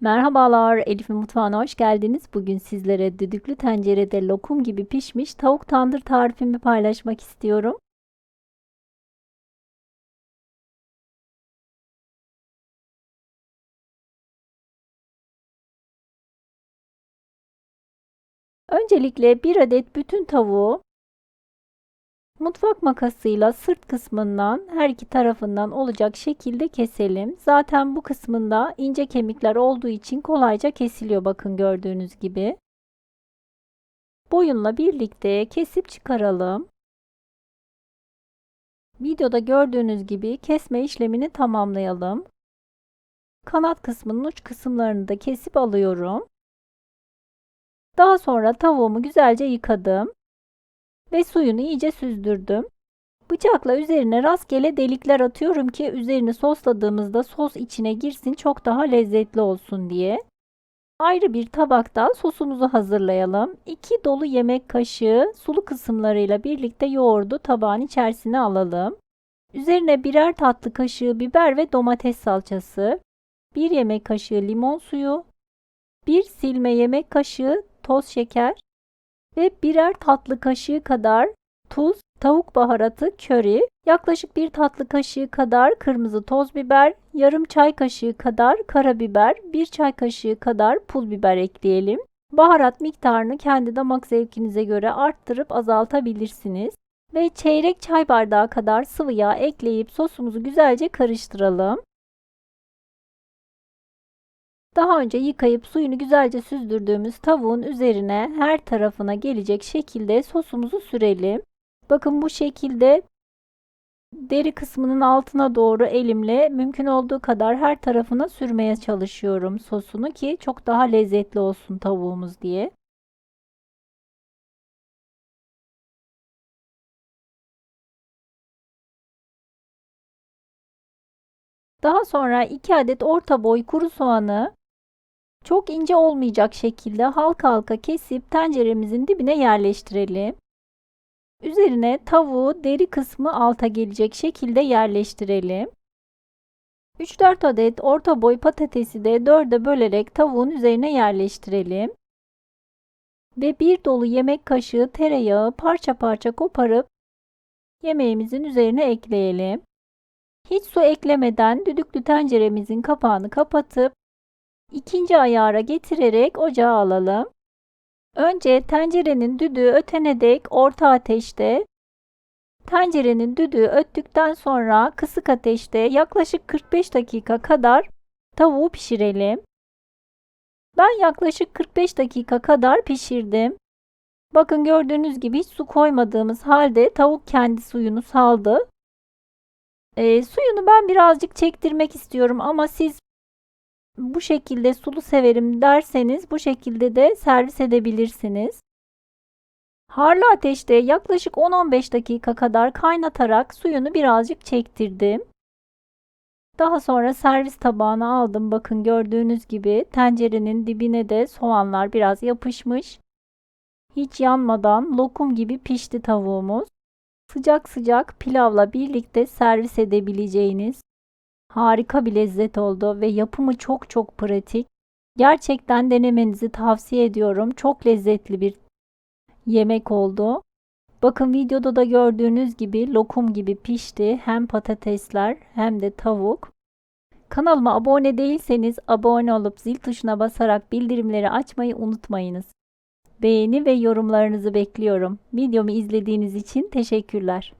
Merhabalar, Elif'in mutfağına hoş geldiniz. Bugün sizlere düdüklü tencerede lokum gibi pişmiş tavuk tandır tarifimi paylaşmak istiyorum. Öncelikle bir adet bütün tavuğu mutfak makasıyla sırt kısmından her iki tarafından olacak şekilde keselim. Zaten bu kısmında ince kemikler olduğu için kolayca kesiliyor bakın gördüğünüz gibi. Boyunla birlikte kesip çıkaralım. Videoda gördüğünüz gibi kesme işlemini tamamlayalım. Kanat kısmının uç kısımlarını da kesip alıyorum. Daha sonra tavuğumu güzelce yıkadım ve suyunu iyice süzdürdüm. Bıçakla üzerine rastgele delikler atıyorum ki üzerini sosladığımızda sos içine girsin çok daha lezzetli olsun diye. Ayrı bir tabakta sosumuzu hazırlayalım. 2 dolu yemek kaşığı sulu kısımlarıyla birlikte yoğurdu tabağın içerisine alalım. Üzerine birer tatlı kaşığı biber ve domates salçası, 1 yemek kaşığı limon suyu, 1 silme yemek kaşığı toz şeker ve birer tatlı kaşığı kadar tuz, tavuk baharatı, köri, yaklaşık bir tatlı kaşığı kadar kırmızı toz biber, yarım çay kaşığı kadar karabiber, bir çay kaşığı kadar pul biber ekleyelim. Baharat miktarını kendi damak zevkinize göre arttırıp azaltabilirsiniz. Ve çeyrek çay bardağı kadar sıvı yağ ekleyip sosumuzu güzelce karıştıralım. Daha önce yıkayıp suyunu güzelce süzdürdüğümüz tavuğun üzerine her tarafına gelecek şekilde sosumuzu sürelim. Bakın bu şekilde deri kısmının altına doğru elimle mümkün olduğu kadar her tarafına sürmeye çalışıyorum sosunu ki çok daha lezzetli olsun tavuğumuz diye. Daha sonra 2 adet orta boy kuru soğanı çok ince olmayacak şekilde halka halka kesip tenceremizin dibine yerleştirelim. Üzerine tavuğu deri kısmı alta gelecek şekilde yerleştirelim. 3-4 adet orta boy patatesi de 4'e bölerek tavuğun üzerine yerleştirelim. Ve bir dolu yemek kaşığı tereyağı parça parça koparıp yemeğimizin üzerine ekleyelim. Hiç su eklemeden düdüklü tenceremizin kapağını kapatıp ikinci ayara getirerek ocağa alalım. Önce tencerenin düdüğü ötene dek orta ateşte, tencerenin düdüğü öttükten sonra kısık ateşte yaklaşık 45 dakika kadar tavuğu pişirelim. Ben yaklaşık 45 dakika kadar pişirdim. Bakın gördüğünüz gibi hiç su koymadığımız halde tavuk kendi suyunu saldı. E, suyunu ben birazcık çektirmek istiyorum ama siz bu şekilde sulu severim derseniz bu şekilde de servis edebilirsiniz. Harlı ateşte yaklaşık 10-15 dakika kadar kaynatarak suyunu birazcık çektirdim. Daha sonra servis tabağına aldım. Bakın gördüğünüz gibi tencerenin dibine de soğanlar biraz yapışmış. Hiç yanmadan lokum gibi pişti tavuğumuz. Sıcak sıcak pilavla birlikte servis edebileceğiniz harika bir lezzet oldu ve yapımı çok çok pratik. Gerçekten denemenizi tavsiye ediyorum. Çok lezzetli bir yemek oldu. Bakın videoda da gördüğünüz gibi lokum gibi pişti. Hem patatesler hem de tavuk. Kanalıma abone değilseniz abone olup zil tuşuna basarak bildirimleri açmayı unutmayınız. Beğeni ve yorumlarınızı bekliyorum. Videomu izlediğiniz için teşekkürler.